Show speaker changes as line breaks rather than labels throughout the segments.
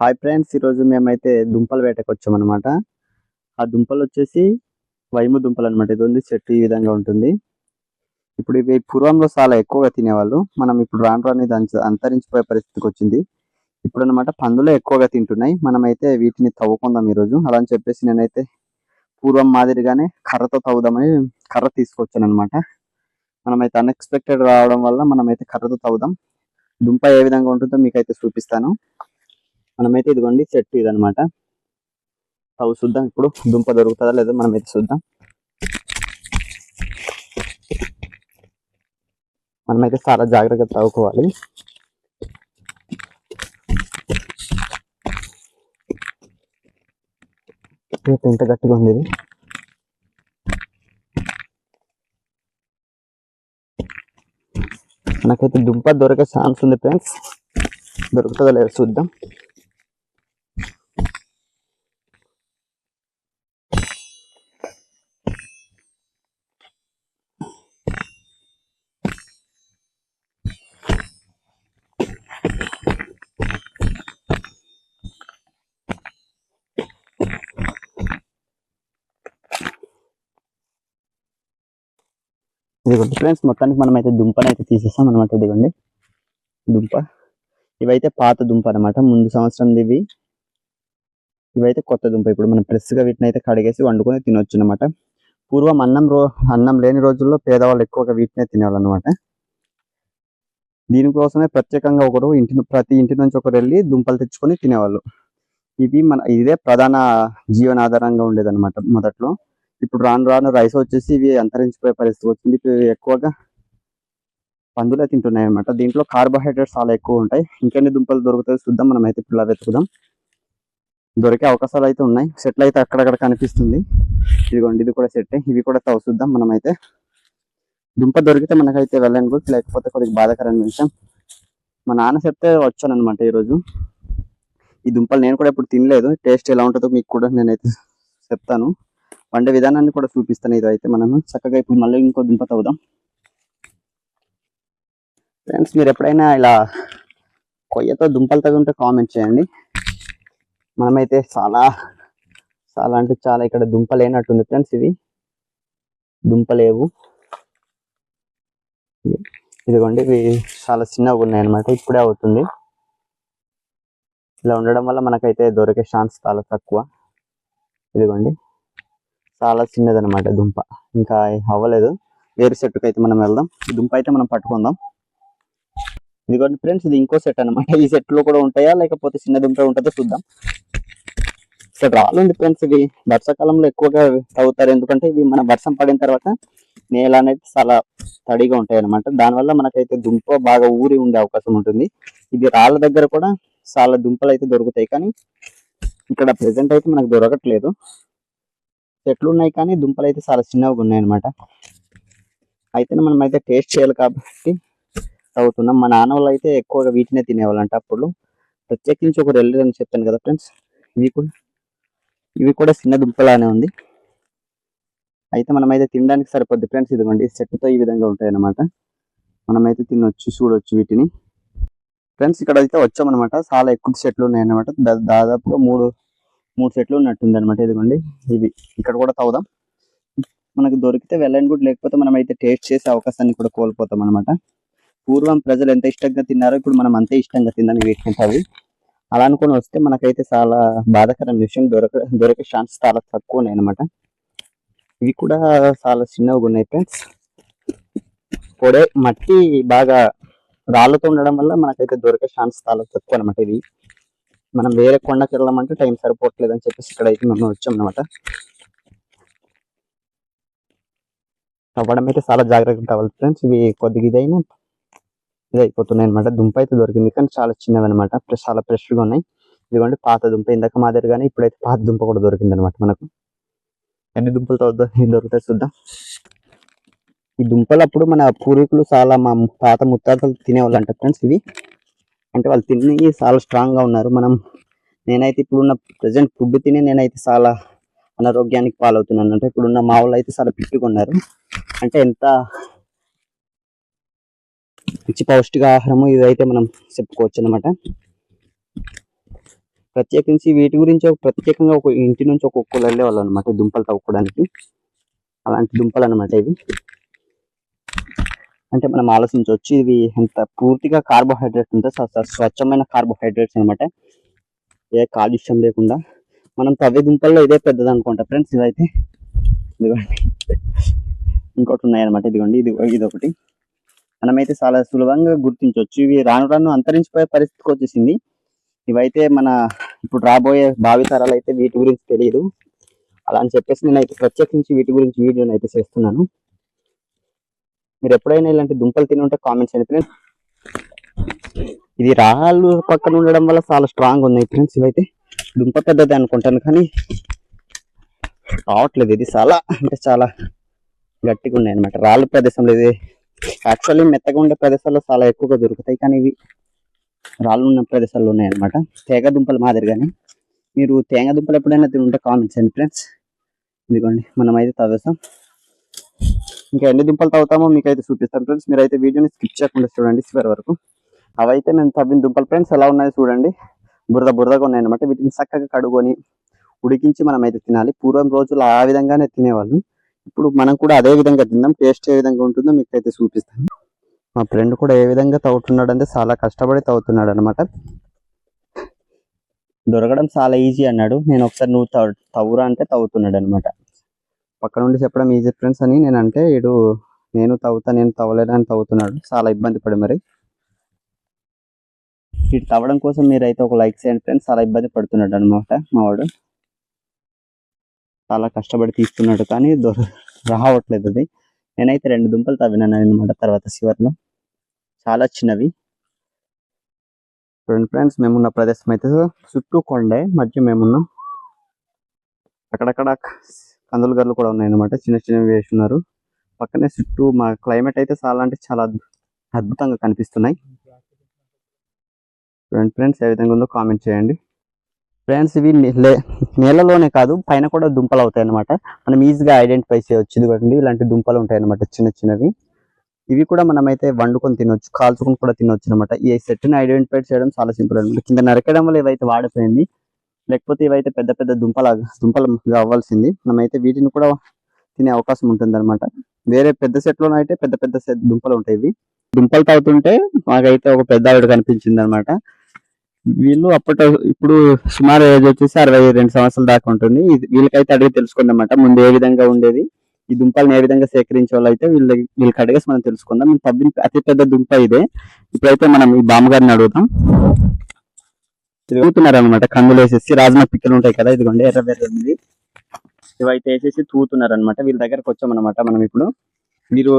Hi friends ఈరోజు మేమైతే దుంపల వేటకు వచ్చామన్నమాట. ఆ దుంపలు వచ్చేసి వైము దుంపలు అనమాట ఇది ఉంది చెట్టు ఈ విధంగా ఉంటుంది. ఇప్పుడు ఇవి పూర్వంలో చాలా ఎక్కువగా తినేవాళ్ళు. మనం ఇప్పుడు రాను రాను ఇది అంతరించిపోయే పరిస్థితికి వచ్చింది. ఇప్పుడు అనమాట పందులే ఎక్కువగా తింటున్నాయి. మనమైతే వీటిని తవ్వుకుందాం ఈరోజు. అలా అని చెప్పేసి నేనైతే పూర్వం మాదిరిగానే కర్రతో తవ్వుదామని కర్ర తీసుకొచ్చాను అనమాట మనమైతే అన్ఎక్స్పెక్టెడ్ రావడం వల్ల మనమైతే కర్రతో తవ్వుదాం. దుంప ఏ విధంగా ఉంటుందో మీకైతే చూపిస్తాను. మనమైతే ఇదిగోండి చెట్టు ఇదనమాట అవి చూద్దాం ఇప్పుడు దుంప దొరుకుతుందా లేదా మనమైతే చూద్దాం. మనమైతే చాలా జాగ్రత్తగా తవ్వుకోవాలి ఈత ఇంత గట్టిగా ఉంది ఇది? మనకైతే దుంప దొరికే ఛాన్స్ ఉంది ఫ్రెండ్స్ దొరుకుతుందో లేదో చూద్దాం. ఇదిగోండి ఫ్రెండ్స్ మొత్తానికి మనం అయితే దుంపని అయితే తీసేసాం అనమాట ఇదిగోండి దుంప. ఇవైతే పాత దుంప అనమాట ముందు సంవత్సరం ఇవి. ఇవైతే కొత్త దుంప. ఇప్పుడు మనం ఫ్రెష్గా వీటిని అయితే కడిగేసి వండుకొని తినొచ్చు అనమాట పూర్వం అన్నం రో అన్నం లేని రోజుల్లో పేదవాళ్ళు ఎక్కువగా వీటినే తినేవాళ్ళు అనమాట దీనికోసమే ప్రత్యేకంగా ఒకరు ఇంటి ప్రతి ఇంటి నుంచి ఒకరు వెళ్ళి దుంపలు తెచ్చుకొని తినేవాళ్ళు. ఇవి మన ఇదే ప్రధాన జీవనాధారంగా ఉండేదన్నమాట మొదట్లో. ఇప్పుడు రాను రాను రైస్ వచ్చేసి ఇవి అంతరించిపోయే పరిస్థితి వచ్చింది. ఎక్కువగా పందులే తింటున్నాయి అనమాట దీంట్లో కార్బోహైడ్రేట్స్ చాలా ఎక్కువ ఉంటాయి. ఇంకెన్ని దుంపలు దొరుకుతాయి చూద్దాం. మనం అయితే ఇప్పుడు వెతుకుదాం. దొరికే అవకాశాలు అయితే ఉన్నాయి. సెట్లు అయితే అక్కడక్కడ కనిపిస్తుంది. ఇదిగోండి ఇది కూడా సెట్ ఇవి కూడా తవ్వు చూద్దాం. మనం అయితే దుంప దొరికితే మనకైతే వెళ్ళండి కూడా లేకపోతే కొద్దిగా బాధాకరమైన విషయం మా నాన్న చెప్తే వచ్చాను అనమాట ఈరోజు. ఈ దుంపలు నేను కూడా ఇప్పుడు తినలేదు. టేస్ట్ ఎలా ఉంటుందో మీకు కూడా నేనైతే చెప్తాను. వండే విధానాన్ని కూడా చూపిస్తాను. ఇది అయితే మనము చక్కగా ఇప్పుడు మళ్ళీ ఇంకో దుంప తవ్వుదాం. ఫ్రెండ్స్ మీరు ఎప్పుడైనా ఇలా కొయ్యతో దుంపలు తగి ఉంటే కామెంట్ చేయండి. మనమైతే చాలా చాలా అంటే చాలా ఇక్కడ దుంప లేనట్టుంది ఫ్రెండ్స్ ఇవి. దుంప లేవు. ఇదిగోండి ఇవి చాలా చిన్నగా ఉన్నాయన్నమాట. ఇప్పుడే అవుతుంది. ఇలా ఉండడం వల్ల మనకైతే దొరికే ఛాన్స్ చాలా తక్కువ. ఇదిగోండి. చాలా చిన్నదనమాట దుంప. ఇంకా అవ్వలేదు. వేరే సెట్కి అయితే మనం వెళ్దాం. దుంప అయితే మనం పట్టుకుందాం. ఇదిగోండి ఫ్రెండ్స్ ఇది ఇంకో సెట్ అన్నమాట. ఈ సెట్లో కూడా ఉంటాయా? లేకపోతే చిన్న దుంప ఉంటుందో చూద్దాం. ఇక్కడ రాళ్ళు ఉంది ఫ్రెండ్స్ ఇవి వర్షాకాలంలో ఎక్కువగా తవ్వుతారు. ఎందుకంటే ఇవి మన వర్షం పడిన తర్వాత నేల అనేది చాలా తడిగా ఉంటాయి అనమాట దానివల్ల మనకైతే దుంప బాగా ఊరి ఉండే అవకాశం ఉంటుంది. ఇది రాళ్ళ దగ్గర కూడా చాలా దుంపలు అయితే దొరుకుతాయి. కానీ ఇక్కడ ప్రెసెంట్ అయితే మనకు దొరకట్లేదు. చెట్లు ఉన్నాయి కానీ దుంపలు అయితే చాలా చిన్నగా ఉన్నాయి అనమాట అయితే మనం అయితే టేస్ట్ చేయాలి కాబట్టి అవుతున్నాం మా నాన్న వాళ్ళు అయితే ఎక్కువగా వీటినే తినేవాళ్ళంట అప్పుడు. ప్రత్యేకించి ఒకరు అని చెప్పాను కదా ఫ్రెండ్స్ ఇవి కూడా ఇవి కూడా చిన్న దుంపలానే ఉంది. అయితే మనం అయితే తినడానికి సరిపోద్ది ఫ్రెండ్స్ ఇదిగోండి చెట్టుతో ఈ విధంగా ఉంటాయి అన్నమాట మనమైతే తినొచ్చు చూడొచ్చు వీటిని. ఫ్రెండ్స్ ఇక్కడ అయితే వచ్చామన్నమాట. చాలా ఎక్కువ చెట్లు ఉన్నాయి అన్నమాట దాదాపుగా మూడు మూడు సెట్లు ఉన్నట్టుంది అనమాట ఇదిగోండి ఇవి ఇక్కడ కూడా తవ్వుదాం. మనకు దొరికితే వెళ్ళండి కూడా లేకపోతే మనం అయితే టేస్ట్ చేసే అవకాశాన్ని కూడా కోల్పోతాం అనమాట పూర్వం ప్రజలు ఎంత ఇష్టంగా తిన్నారో ఇప్పుడు మనం అంతే ఇష్టంగా తిందాం వీటిని అవి. అలా అనుకుని వస్తే మనకైతే చాలా బాధాకరమైన విషయం దొరక దొరికే ఛాన్స్ చాలా తక్కువ ఉన్నాయి అనమాట ఇవి కూడా చాలా చిన్నగా ఉన్నాయి ఫ్రెండ్స్ పొడే మట్టి బాగా రాళ్ళతో ఉండడం వల్ల మనకైతే దొరికే ఛాన్స్ చాలా తక్కువ అనమాట ఇది మనం వేరే కొండకి వెళ్ళామంటే టైం సరిపోవట్లేదు అని చెప్పేసి ఇక్కడ అయితే మనం వచ్చాం అనమాట అవ్వడం అయితే చాలా జాగ్రత్తగా తవ్వాలి ఫ్రెండ్స్. ఇవి కొద్దిగా ఇదైనా ఇది అయిపోతున్నాయి అనమాట దుంప అయితే దొరికింది కానీ చాలా చిన్నవి అనమాట చాలా ఫ్రెష్గా గా ఉన్నాయి. ఇదిగోండి పాత దుంప ఇందాక మాదిరిగానే ఇప్పుడైతే పాత దుంప కూడా దొరికింది అనమాట మనకు. ఎన్ని దుంపలు తవ్వుదా ఏం దొరుకుతాయి చూద్దాం. ఈ దుంపలు అప్పుడు మన పూర్వీకులు చాలా మా పాత ముత్తాతలు తినేవాళ్ళు అంట ఫ్రెండ్స్ ఇవి. అంటే వాళ్ళు తిని చాలా స్ట్రాంగ్గా ఉన్నారు. మనం నేనైతే ఇప్పుడున్న ప్రజెంట్ ఫుడ్ తిని నేనైతే చాలా అనారోగ్యానికి పాలవుతున్నాను. అంటే ఇప్పుడున్న మా వాళ్ళు అయితే చాలా ఫిట్గా ఉన్నారు. అంటే ఎంత మంచి పౌష్టిక ఆహారము ఇదైతే మనం చెప్పుకోవచ్చు అనమాట ప్రత్యేకించి వీటి గురించి ఒక ప్రత్యేకంగా ఒక ఇంటి నుంచి ఒక్కొక్కరు వెళ్ళేవాళ్ళు అనమాట దుంపలు తవ్వుకోవడానికి. అలాంటి దుంపలు అనమాట ఇవి. అంటే మనం ఆలోచించవచ్చు ఇవి ఎంత పూర్తిగా కార్బోహైడ్రేట్స్ ఉంటాయి స్వచ్ఛమైన కార్బోహైడ్రేట్స్ అనమాట ఏ కాలుష్యం లేకుండా. మనం తవ్వే దుంపల్లో ఇదే పెద్దది అనుకుంటా ఫ్రెండ్స్ ఇవైతే. ఇదిగోండి. ఇంకోటి ఉన్నాయన్నమాట ఇదిగోండి ఇది ఇది ఒకటి మనమైతే చాలా సులభంగా గుర్తించవచ్చు. ఇవి రాను రాను అంతరించిపోయే పరిస్థితికి వచ్చేసింది. ఇవైతే మన ఇప్పుడు రాబోయే భావితరాలు అయితే వీటి గురించి తెలియదు. అలా అని చెప్పేసి నేనైతే ప్రత్యేకించి వీటి గురించి వీడియోని అయితే చేస్తున్నాను. మీరు ఎప్పుడైనా ఇలాంటి దుంపలు తిని ఉంటే కామెంట్స్ చేయండి ఫ్రెండ్స్ ఇది రాళ్ళు పక్కన ఉండడం వల్ల చాలా స్ట్రాంగ్ ఉన్నాయి ఫ్రెండ్స్ ఇవైతే దుంప పెద్దది అనుకుంటాను కానీ రావట్లేదు. ఇది చాలా అంటే చాలా గట్టిగా ఉన్నాయి అనమాట రాళ్ళ ప్రదేశంలో ఇది యాక్చువల్లీ మెత్తగా ఉండే ప్రదేశాల్లో చాలా ఎక్కువగా దొరుకుతాయి కానీ ఇవి రాళ్ళు ఉన్న ప్రదేశాల్లో ఉన్నాయన్నమాట తేగ దుంపలు మాదిరిగానే. మీరు తేగ దుంపలు ఎప్పుడైనా తింటే కామెంట్స్ అండి ఫ్రెండ్స్ ఇదిగోండి మనం అయితే తవ్వేస్తాం ఇంకా ఎన్ని దుంపలు తవ్వుతామో మీకు అయితే చూపిస్తాను ఫ్రెండ్స్ మీరు అయితే వీడియోని స్కిప్ చేయకుండా చూడండి చివరి వరకు. అవైతే నేను తవ్విన దుంపలు ఫ్రెండ్స్ ఎలా ఉన్నాయో చూడండి. బురద బురదగా ఉన్నాయి అనమాట వీటిని చక్కగా కడుగొని ఉడికించి మనం అయితే తినాలి. పూర్వం రోజులు ఆ విధంగానే తినేవాళ్ళు. ఇప్పుడు మనం కూడా అదే విధంగా తిందాం. టేస్ట్ ఏ విధంగా ఉంటుందో మీకు అయితే చూపిస్తాను. మా ఫ్రెండ్ కూడా ఏ విధంగా తవ్వుతున్నాడు అంటే చాలా కష్టపడి తవ్వుతున్నాడు అనమాట దొరకడం చాలా ఈజీ అన్నాడు. నేను ఒకసారి నువ్వు తవ్వురా అంటే తవ్వుతున్నాడు అనమాట పక్క నుండి చెప్పడం ఈజీ ఫ్రెండ్స్ అని నేను అంటే ఇడు నేను తవ్వుతా నేను తవ్వలేను అని తవ్వుతున్నాడు. చాలా ఇబ్బంది పడి మరి. ఇటు తవ్వడం కోసం మీరు అయితే ఒక లైక్ చేయండి ఫ్రెండ్స్ చాలా ఇబ్బంది పడుతున్నాడు అనమాట మావాడు చాలా కష్టపడి తీస్తున్నాడు కానీ దొర రావట్లేదు అది. నేనైతే రెండు దుంపలు తవ్వినాను అనమాట తర్వాత చివరిలో. చాలా చిన్నవి. చూడండి ఫ్రెండ్స్ మేమున్న ప్రదేశం అయితే చుట్టూ కొండే మధ్య మేమున్నాం అక్కడక్కడ కందులు గర్లు కూడా ఉన్నాయన్నమాట. చిన్న చిన్నవి వేస్తున్నారు. పక్కనే చుట్టూ మా క్లైమేట్ అయితే చాలా అంటే చాలా అద్భుతంగా కనిపిస్తున్నాయి. చూడండి ఫ్రెండ్స్ ఏ విధంగా ఉందో కామెంట్ చేయండి. ఫ్రెండ్స్ ఇవి నేలలోనే కాదు పైన కూడా దుంపలు అవుతాయి అనమాట మనం ఈజీగా ఐడెంటిఫై చేయవచ్చు ఇదిగోండి ఇలాంటి దుంపలు ఉంటాయి అనమాట చిన్న చిన్నవి. ఇవి కూడా మనమైతే వండుకొని తినొచ్చు కాల్చుకొని కూడా తినొచ్చు అనమాట ఈ సెట్ని ఐడెంటిఫై చేయడం చాలా సింపుల్ అనమాట కింద నరకడం వల్ల ఇవైతే వాడిపోయింది లేకపోతే ఇవైతే పెద్ద పెద్ద దుంపల దుంపలు అవ్వాల్సింది. మనమైతే వీటిని కూడా తినే అవకాశం ఉంటుంది అనమాట వేరే పెద్ద సెట్ అయితే పెద్ద పెద్ద దుంపలు ఉంటాయి ఇవి. దుంపలు తాగుతుంటే మాకైతే ఒక పెద్ద ఆవిడ కనిపించింది అనమాట వీళ్ళు అప్పటి ఇప్పుడు సుమారు ఏజ్ వచ్చేసి అరవై రెండు సంవత్సరాల దాకా ఉంటుంది. ఇది- వీళ్ళకైతే అడిగి తెలుసుకుందాం ముందు ఏ విధంగా ఉండేది ఈ దుంపలను ఏ విధంగా సేకరించే వాళ్ళు అయితే వీళ్ళ వీళ్ళకి అడిగేసి మనం తెలుసుకుందాం. ఈ అతి పెద్ద దుంప ఇదే. ఇప్పుడైతే మనం ఈ బామ్మగారిని అడుగుతాం తూతున్నారు అనమాట కందులు వేసేసి రాజమా పిక్కలు ఉంటాయి కదా ఇదిగోండి ఎర్ర ఎర్రది ఇవైతే వేసేసి తూతున్నారు అనమాట వీళ్ళ దగ్గరకు వచ్చామన్నమాట మనం ఇప్పుడు. మీరు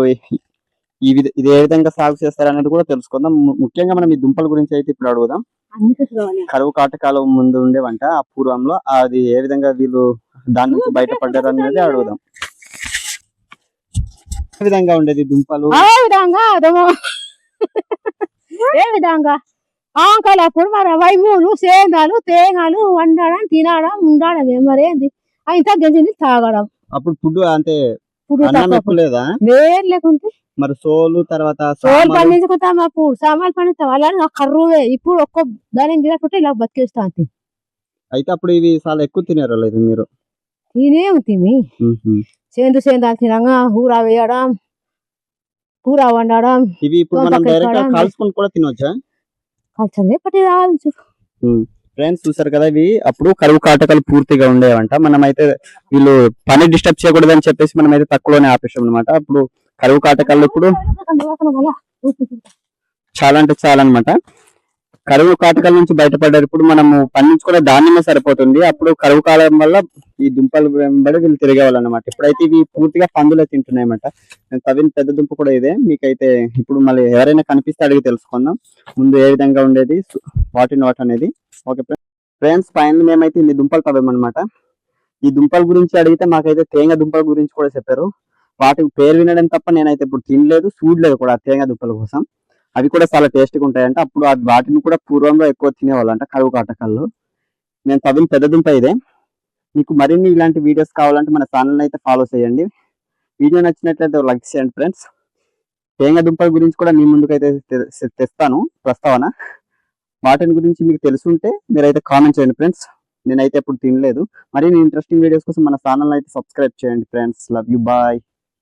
ఈ విధ ఇది ఏ విధంగా సాగు చేస్తారనేది కూడా తెలుసుకుందాం. ముఖ్యంగా మనం ఈ దుంపల గురించి అయితే ఇప్పుడు అడుగుదాం. కరువు కాటకాలం ముందు ఉండేవంట ఆ పూర్వంలో అది ఏ విధంగా వీళ్ళు దాని నుంచి బయటపడ్డారు అనేది అడుగుదాం. ఏ విధంగా ఉండేది దుంపలు?
ఏ విధంగా? ఆంకలు అప్పుడు మరి వైమూలు సేందాలు తేంగాలు వండడం తినడం ఉండడం మరేంది ఇంత గంజిని తాగడం.
అప్పుడు ఫుడ్ అంటే లేదా?
వేరు లేకుంటే?
మరి సోలు తర్వాత
సోలు పండించుకుంటాం అప్పుడు. సామాన్లు పండిస్తాం. అలానే నాకు కర్రువే. ఇప్పుడు ఒక్క దాని గిరకుంటే ఇలా బతికేస్తాను
అయితే అప్పుడు ఇవి చాలా ఎక్కువ తినారు లేదు మీరు?
తినే.
మ్మ్.
సేందు సేందాలు తినగా కూర వేయడం కూర వండడం
ఇవి ఇప్పుడు మనం డైరెక్ట్ కాల్చుకొని కూడా తినొచ్చా?
కలిసి పట్టి రావచ్చు
ఫ్రెండ్స్ చూసారు కదా ఇవి? అప్పుడు కరువు కాటకాలు పూర్తిగా ఉండేవంట. మనం అయితే వీళ్ళు పని డిస్టర్బ్ చేయకూడదు అని చెప్పేసి మనం అయితే తక్కువలోనే ఆపేసాం అనమాట అప్పుడు కరువు కాటకాలు ఇప్పుడు చాలా అంటే చాలా అన్నమాట. కరువు కాటకాల నుంచి బయటపడ్డారు. ఇప్పుడు మనము పండించుకునే ధాన్యమే సరిపోతుంది. అప్పుడు కరువు కాలం వల్ల ఈ దుంపలు వెంబడి వీళ్ళు తిరిగేవాళ్ళు అనమాట ఇప్పుడైతే ఇవి పూర్తిగా పందులే తింటున్నాయన్నమాట. నేను తవ్విన పెద్ద దుంప కూడా ఇదే. మీకైతే ఇప్పుడు మళ్ళీ ఎవరైనా కనిపిస్తే అడిగి తెలుసుకుందాం. ముందు ఏ విధంగా ఉండేది? వాట్ ఇన్ వాట్ అనేది. ఓకే ఫ్రెండ్స్ పైన మేమైతే ఇన్ని దుంపలు తవ్వామన్నమాట. ఈ దుంపల గురించి అడిగితే మాకైతే తేంగ దుంపల గురించి కూడా చెప్పారు. వాటికి పేరు వినడం తప్ప నేనైతే ఇప్పుడు తినలేదు చూడలేదు కూడా తేంగ దుంపల కోసం. అవి కూడా చాలా టేస్ట్గా ఉంటాయంట. అప్పుడు వాటిని కూడా పూర్వంలో ఎక్కువ తినేవాళ్ళంట కరువు కాటకాల్లో నేను తవ్విన పెద్ద దుంప ఇదే. మీకు మరిన్ని ఇలాంటి వీడియోస్ కావాలంటే మన ఛానల్ని అయితే ఫాలో చేయండి. వీడియో నచ్చినట్లయితే లైక్ చేయండి ఫ్రెండ్స్. తేంగ దుంపల గురించి కూడా మీ ముందుకైతే తె- తెస్తాను ప్రస్తావన. వాటిని గురించి మీకు తెలుసుంటే మీరైతే కామెంట్ చేయండి ఫ్రెండ్స్. నేనైతే ఎప్పుడు తినలేదు. మరిన్ని ఇంట్రెస్టింగ్ వీడియోస్ కోసం మన ఛానల్ అయితే సబ్స్క్రైబ్ చేయండి ఫ్రెండ్స్. Love you bye.